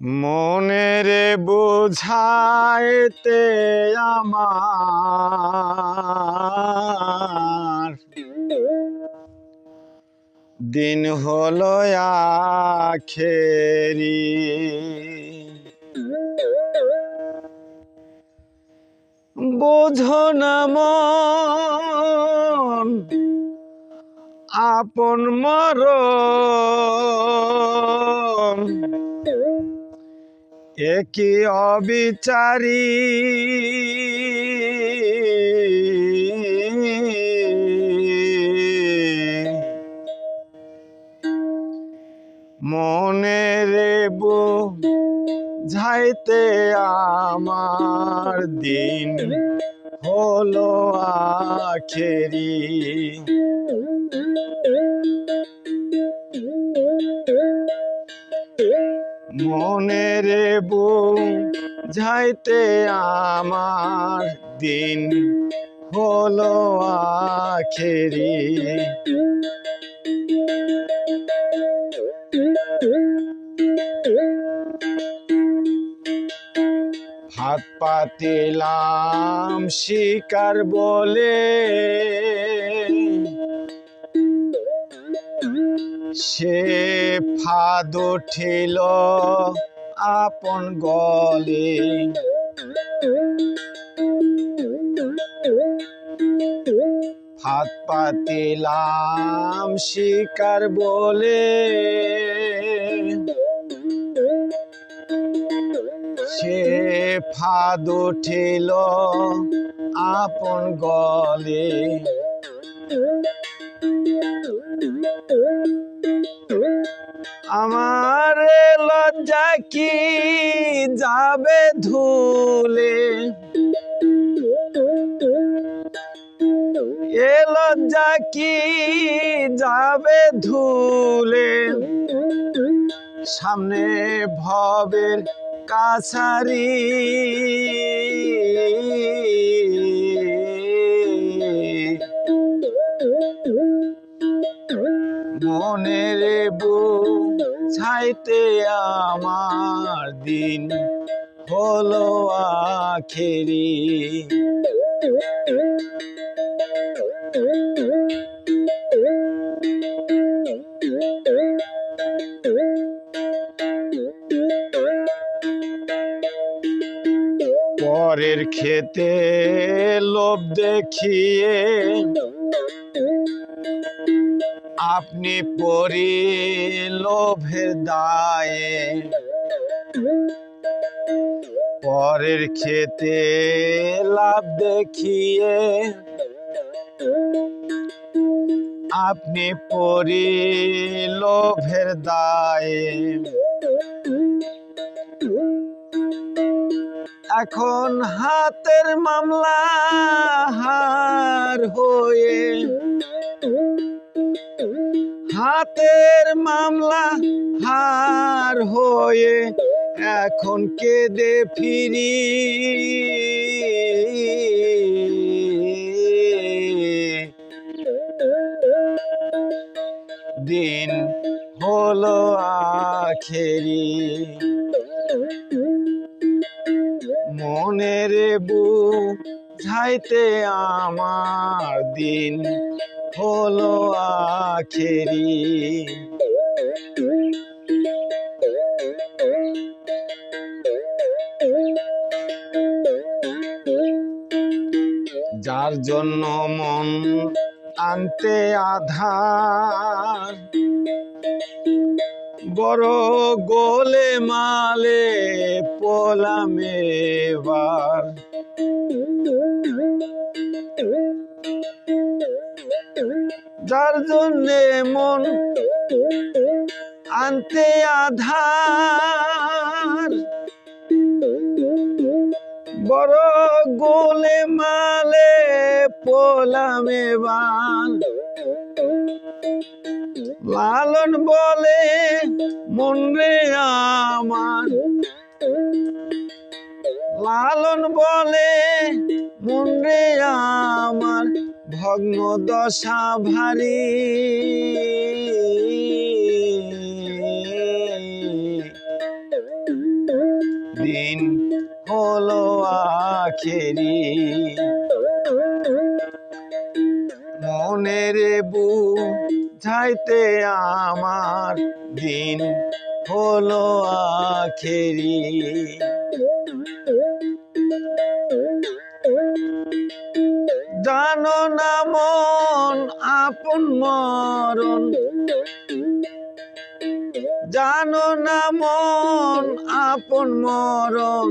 মনের বোঝাইতে আমার দিন হলো আখেরি। বোঝো না মন। আপন মরণ। একই অবিচারী। মনের ঝাইতে আমার দিন। হলো আখেরি। মনের ঝাইতে আমার দিন হলো আখেরি। হাত পাতিলাম শিকার বলে। সে ফাদ উঠিল আপন গলে। হাত পাতিলাম শিকার বলে। ফাদ উঠিল আপন গলে। আমার লজ্জা কি যাবে ধুলে? এ লজ্জা কি যাবে ধুলে? সামনে ভবের কাছারি। মনের ছাইতে আমার দিন হলো আখেরি। পরের খেতে লোভ দেখিয়ে আপনি পরি লোভের দায়ে পরের খেতে লাভ দেখিয়ে আপনি পরি লোভের দায়ে এখন হাতের মামলা হার হয়ে হাতের মামলা হার হয়ে এখন কেঁদে ফিরি। দিন হলো আখেরি। ঝাইতে আমার দিন হলো আখেরি। যার জন্য মন আনতে আধার, বড় গোলে মালে পোলামে বার যার জন্যে মন আনতে আধার। বড় গোলে মালে পোলামে বান লালন বলে, মন রে আমার। লালন বলে মন আমার ভগ্ন দশা ভারী। দিন হলো আখেরি। মনের বুঝাইতে আমার দিন হলো আখেরি। জানো না মন আপন মরণ। জানো না মন আপন মরণ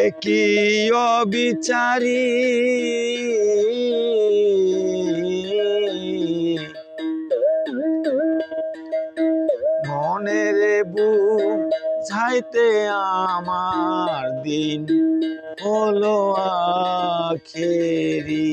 একই অবিচারী? মনের বু যাইতে আমার দিন হলো আখেরি।